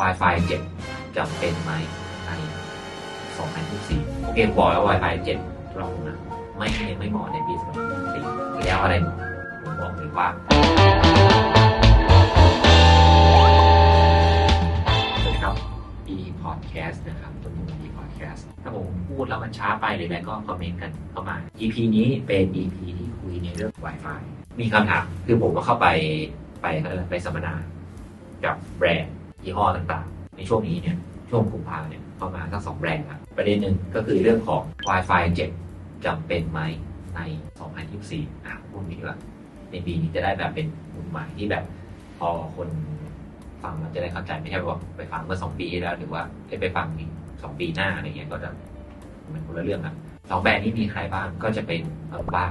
Wi-Fi 7จำเป็นไหมใน2024โอเคบอกแล้ว Wi-Fi 7เรานะไม่ไม่เหมาะในปี2024แล้วอะไรผมบอกเลยว่าสวัสดีครับ e podcast นะครับตัวนี้ e podcast ถ้าผมพูดแล้วมันช้าไปหรืออะไรก็คอมเมนต์กันเข้ามา EP นี้เป็น EP ที่คุยในเรื่อง Wi-Fi มีคำถามคือผมก็เข้าไปไปไปสัมมนากับแบรนด์ ยี่ห้อต่างๆ ในช่วงนี้เนี่ยช่วงกุมภาเนี่ยเข้ามาทั้งสองแบรนด์ครับประเด็นหนึ่งก็คือเรื่องของ Wi-Fi 7จำเป็นไหมใน 2024 อะพูดนี้ดีกว่าในปีนี้จะได้แบบเป็นมุมใหม่ที่แบบพอคนฟังมันจะได้เข้าใจไม่ใช่ว่าไปฟังเมื่อสองปีแล้วหรือว่าไปฟังอีกสองปีหน้าอะไรเงี้ยก็จะมันคนละเรื่องครับสองแบรนด์นี้มีใครบ้างก็จะเป็นอัลบ้า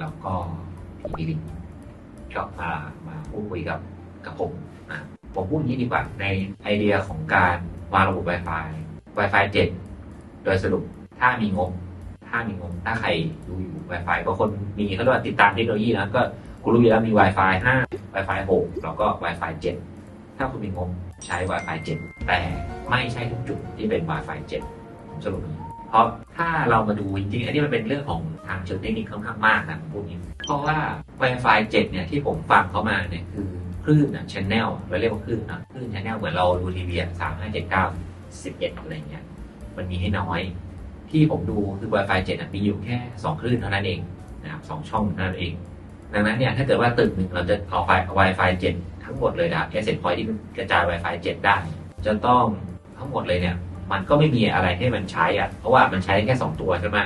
แล้วก็พีบีลิงก็มามาพูดคุยกับกับผมนะ ผมพูดงี้ดีกว่าในไอเดียของการวางระบบ Wi-Fi Wi-Fi 7 โดยสรุปถ้ามีงบ ถ้ามีงบ ถ้าใครดูอยู่ Wi-Fi บางคนมีเขาเรียกว่าติดตามเทคโนโลยีนะก็คุณรู้อยู่แล้วมี Wi-Fi 5 Wi-Fi 6 แล้วก็ Wi-Fi 7 ถ้าคุณมีงบใช้ Wi-Fi 7 แต่ไม่ใช่ทุกจุดที่เป็น Wi-Fi 7 ผมสรุปนี้เพราะถ้าเรามาดูจริงๆ อันนี้มันเป็นเรื่องของทางเชิงเทคนิคค่อนข้างมากนะผมพูดนี้ เพราะว่า Wi-Fi 7 เนี่ยที่ผมฟังเขามาเนี่ยคือ คลื่นนะ channel เราเรียกว่าคลื่นนะคลื่น channel เหมือนเราดูทีวีสามห้าเจ็ดเก้าสิบเอ็ดอะไรเงี้ย มันมีให้น้อย ที่ผมดูคือ Wi-Fi 7มีอยู่แค่2คลื่นเท่านั้นเองนะครับสองช่องเท่านั้นเอง ดังนั้นเนี่ยถ้าเกิดว่าตึกหนึ่งเราจะเอาไฟ Wi-Fi 7ทั้งหมดเลยนะ Asset Point ที่กระจาย Wi-Fi 7 ได้ จะต้องทั้งหมดเลยเนี่ย มันก็ไม่มีอะไรให้มันใช้อะเพราะว่ามันใช้แค่ 2 ตัวใช่ไหม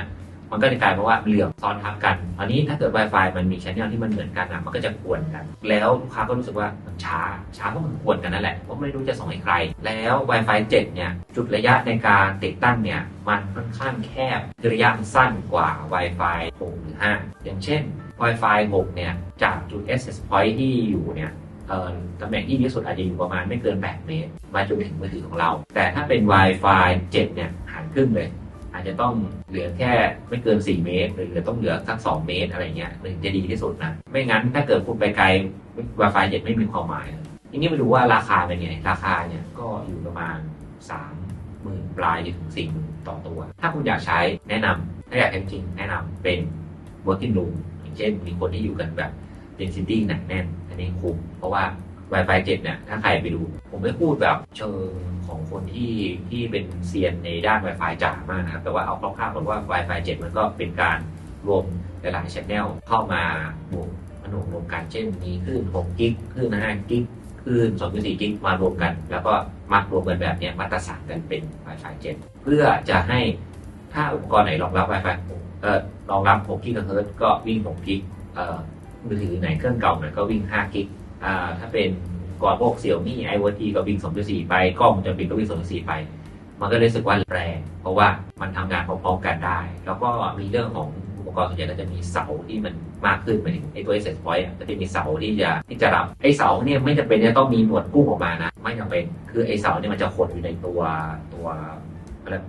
มันก็จะกลายเป็นว่าเหลื่อมซ้อนทับกัน อันนี้ถ้าเกิด Wi-Fi มันมีชั้นที่มันเหมือนกันอะมันก็จะกวนกัน แล้วลูกค้าก็รู้สึกว่ามันช้า ช้าเพราะมันกวนกันนั่นแหละ เพราะไม่รู้จะส่งให้ใคร แล้ว Wi-Fi 7 เนี่ย จุดระยะในการติดตั้งเนี่ย มันค่อนข้างแคบคือระยะมันสั้นกว่า Wi-Fi 6 หรือ 5 อย่างเช่น Wi-Fi 6 เนี่ย จากจุด access point ที่อยู่เนี่ยตำแหน่งที่ดีที่สุดอาจจะอยู่ประมาณไม่เกิน 8 เมตร มาจนถึงมือถือของเรา แต่ถ้าเป็น Wi-Fi 7 เนี่ยหารครึ่งเลย อาจจะต้องเหลือแค่ไม่เกิน 4 เมตร หรือต้องเหลือสัก2เมตรอะไรเงี้ยถึงจะดีที่สุดนะไม่งั้นถ้าเกิดคุณไปไกล Wi-Fi 7ไม่มีความหมายเลยทีนี้มาดูว่าราคาเป็นไงราคาเนี่ยก็อยู่ประมาณ 3หมื่นปลายจนถึง4หมื่นต่อตัว ถ้าคุณอยากใช้แนะนำถ้าอยากใช้จริงแนะนำเป็น working room อย่างเช่นมีคนที่อยู่กันแบบ density หนักแน่น อันนี้คุ้มเพราะว่า Wi-Fi 7 เนี่ย ถ้าใครไปดู ผมไม่พูดแบบเชิงของคนที่ที่เป็นเซียนในด้าน Wi-Fi จ๋ามากนะครับ แต่ว่าเอาคร่าวๆก่อนว่า Wi-Fi 7 มันก็เป็นการรวมหลายๆ channel เข้ามาบวกผนวกรวมกันเช่นมีคลื่น6กิกคลื่น5กิกคลื่น2.4กิกมารวมกัน แล้วก็มัดรวมกันแบบเนี้ยมาตรฐานกันเป็น Wi-Fi 7 เพื่อจะให้ถ้าอุปกรณ์ไหนรองรับ Wi-Fi เอ่อรองรับ6กิกะเฮิรตก็วิ่ง6กิกเอ่อมือถือไหนเครื่องเก่าหน่อยก็วิ่ง5กิก อ่าถ้าเป็นก่อนพวกเสี่ยวมี่ไอวทีก็วิ่ง2.4ไป กล้องจะเป็นก็วิ่ง2.4ไป มันก็เลยรู้สึกว่าแรงเพราะว่ามันทำงานพร้อมๆกันได้ แล้วก็มีเรื่องของอุปกรณ์ส่วนใหญ่ก็จะมีเสาที่มันมากขึ้นไปถึงไอตัว access point อะก็จะมีเสาที่จะที่จะรับไอเสาเนี่ยไม่จำเป็นจะต้องมีหนวดกุ้งออกมานะ ไม่จำเป็นคือไอเสาเนี่ยมันจะขดอยู่ในตัวตัว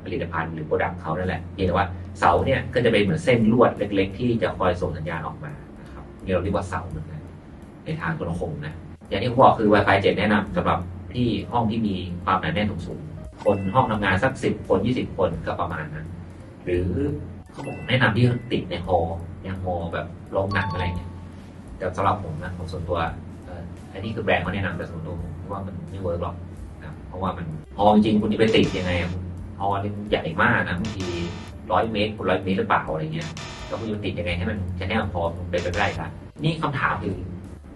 ผลิตภัณฑ์หรือโปรดักต์เขานั่นแหละเพียงแต่ว่าเสาเนี่ยก็จะเป็นเหมือนเส้นลวดเล็ก ๆ ที่จะคอยส่งสัญญาณออกมานะครับนี่เราเรียกว่าเสาเหมือนกัน ในทางโทรคมนะอย่างที่ผมบอกคือ Wi-Fi 7 แนะนำสำหรับที่ห้องที่มีความหนาแน่นสูงคนห้องทำงานสัก10คน20คนก็ประมาณนั้นหรือเขาบอกแนะนำที่ติดในฮออย่างฮอแบบโรงหนังอะไรเงี้ยแต่สำหรับผมนะผมส่วนตัวอันนี้คือแบรนด์เขาแนะนำแต่ส่วนตัวผมว่ามันไม่เวิร์กหรอกนะเพราะว่ามันฮอจริงคุณจะไปติดยังไงอะฮอนี่ใหญ่มากนะบางทีร้อยเมตรคูณร้อยเมตรหรือเปล่าอะไรเงี้ยแล้วคุณจะติดยังไงให้มันจะแน่พอมันเป็นไปได้ครับนี่คำถามคือ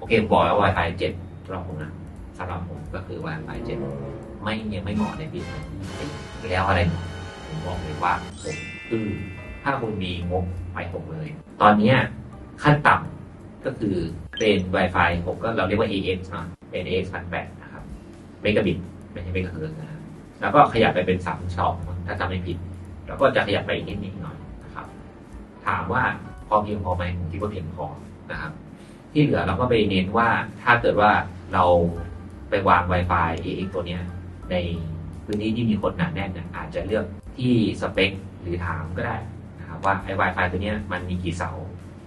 เคผมบอกแล้ว Wi-Fi 7สำหรับผมนะสำหรับผมก็คือ Wi-Fi 7ไม่ยังไม่เหมาะในปีนี้แล้วอะไรผมบอกเลยว่าผมคือถ้าคุณมีงบไปผมเลย ตอนนี้ขั้นต่ำก็คือเป็น Wi-Fi ผมก็เราเรียกว่า AX เนะเป็น AX พันแปดนะครับเมกะบิตไม่ใช่เมกะเฮิร์ตซ์นะแล้วก็ขยับไปเป็น3 2ถ้าจำไม่ผิด แล้วก็จะขยับไปอีกนิดนิดหน่อยนะครับ ถามว่าพอเพียงพอไหมผมคิดว่าเพียงพอนะครับ ที่เหลือเราก็ไปเน้นว่าถ้าเกิดว่าเราไปวาง Wi-Fi AX ตัวเนี้ยในพื้นที่ที่มีคนหนาแน่นเนี่ยอาจจะเลือกที่สเปคหรือถามก็ได้นะครับว่าไอ้ Wi-Fi ตัวเนี้ยมันมีกี่เสา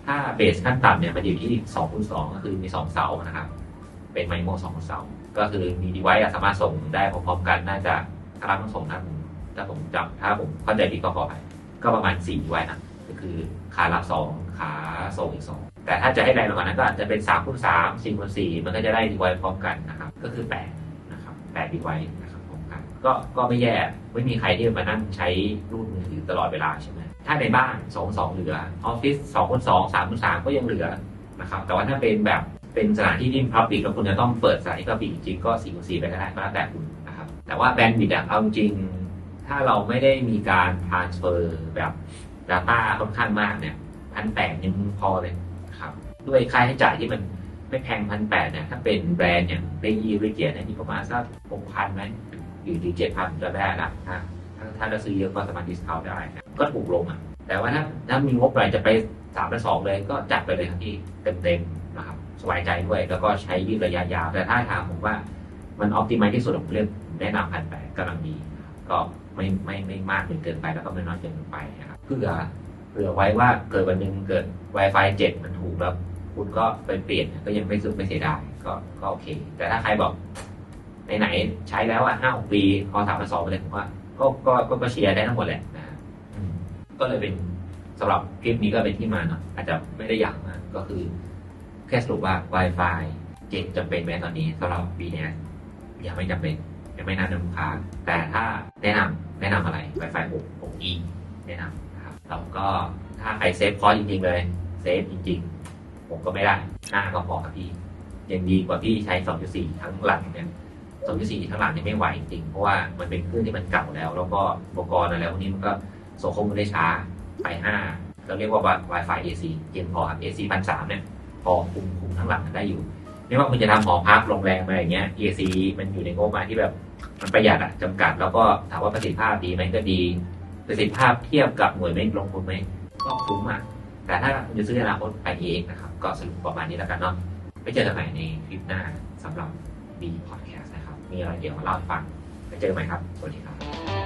ถ้าเบสขั้นต่ำเนี่ยมันอยู่ที่2คูณ2ก็คือมี 2 เสานะครับ เป็นไมโม2เสาก็ก็คือมีดีไวซ์สามารถส่งได้พร้อมๆกันน่าจะถ้ารับต้องส่งถ้าผมถ้าผมจำถ้าผมเข้าใจผิดก็ขอไปก็ประมาณ4ดีไวซ์นะก็คือขารับสองขาส่งอีกสองแต่ถ้าจะให้แรงกว่านั้นก็อาจจะเป็น3คูณ3 4คูณ4มันก็จะได้ดีไวพร้อมกันนะครับ ก็คือ8นะครับ8ดีไวนะครับพร้อมกัน ก็ก็ไม่แย่ไม่มีใครที่มานั่งใช้รูดมือถือตลอดเวลาใช่ไหมถ้าในบ้าน2 2เหลือออฟฟิศ2คูณ2 3คูณ3ก็ยังเหลือนะครับแต่ว่าถ้าเป็นแบบเป็นสถานที่ที่พับบิกแล้วคุณจะต้องเปิดสถานที่พับบิกจริงก็4คูณ4ไปก็ได้ก็แล้วแต่คุณนะครับแต่ว่าแบนด์วิดต์เอาจริง ถ้าเราไม่ได้มีการ transfer แบบ Data ค่อนข้างมากเนี่ยพันแปดยังพอเลย ด้วยค่าใช้จ่ายที่มันไม่แพงพันแปดเนี่ยถ้าเป็นแบรนด์อย่างเรยีเรเกียเนี่ยที่ประมาณสักหกพันไหมหรือเจ็ดพันจะได้ละถ้าถ้าถ้าเราซื้อเยอะก็สามารถดิสคาวได้นะก็ถูกลงอะแต่ว่าถ้าถ้ามีงบอะไรจะไปสามและสองเลยก็จัดไปเลยครับที่เต็มๆนะครับสบายใจด้วยแล้วก็ใช้ยืดระยะยาว แต่ถ้าถามผมว่ามันออ t ติม e ที่สุดผมเลือกแนะนำพันแปดกำลังดีก็ไม่ไม่ไม่มากจนเกินไปแล้วก็ไม่น้อยจนเกินไปนะครับเพื่อเผื่อไว้ว่าเกิดวันหนึ่งเกิด Wi-Fi 7 มันถูกแล้ว คุณก็ไปเปลี่ยนก็ยังไม่สุดไม่เสียดายก็ก็โอเค แต่ถ้าใครบอกไหนๆใช้แล้วอะห้าหกปีพอสามพันสองไปเลยผมว่าก็ก็ก็เชียร์ได้ทั้งหมดแหละนะก็เลยเป็นสำหรับคลิปนี้ก็เป็นที่มาเนาะอาจจะไม่ได้ยาวมากก็คือ แค่สรุปว่า Wi-Fi 7จำเป็นไหมตอนนี้สำหรับ BNS ยังไม่จำเป็นยังไม่แนะนำลูกค้าแต่ถ้าแนะนำแนะนำอะไร Wi-Fi 6 6E แนะนำนะครับแล้วก็ถ้าใครเซฟคอร์สจริงๆเลยเซฟจริง ๆ ผมก็ไม่ได้หน้าก็พอครับพี่ยังดีกว่าพี่ใช้ 2.4 ทั้งหลังเนี่ย2.4 ทั้งหลังเนี่ยไม่ไหวจริง เพราะว่ามันเป็นเครื่องที่มันเก่าแล้ว แล้วก็อุปกรณ์อะไรพวกนี้มันก็ส่งข้อมูลได้ช้าไปห้าเราเรียกว่า Wi-Fi AC เพียงพอครับ AC พันสามเนี่ยพอคุมคุมทั้งหลังได้อยู่ไม่ว่าคุณจะทำหอพักโรงแรมอะไรอย่างเงี้ย AC มันอยู่ในงบมาที่แบบมันประหยัดอะจำกัด แล้วก็ถามว่าประสิทธิภาพดีไหมก็ดีประสิทธิภาพเทียบกับหน่วยเมกลงทุนไหมก็คุ้มอะแต่ถ้าคุณจะซื้ออนาคตไปเองนะครับ ก็สรุปประมาณนี้แล้วกันเนาะไปเจอกันใหม่ในคลิปหน้าสำหรับ B Podcast นะครับ มีอะไรเดี๋ยวมาเล่าให้ฟังไปเจอกันใหม่ครับ สวัสดีครับ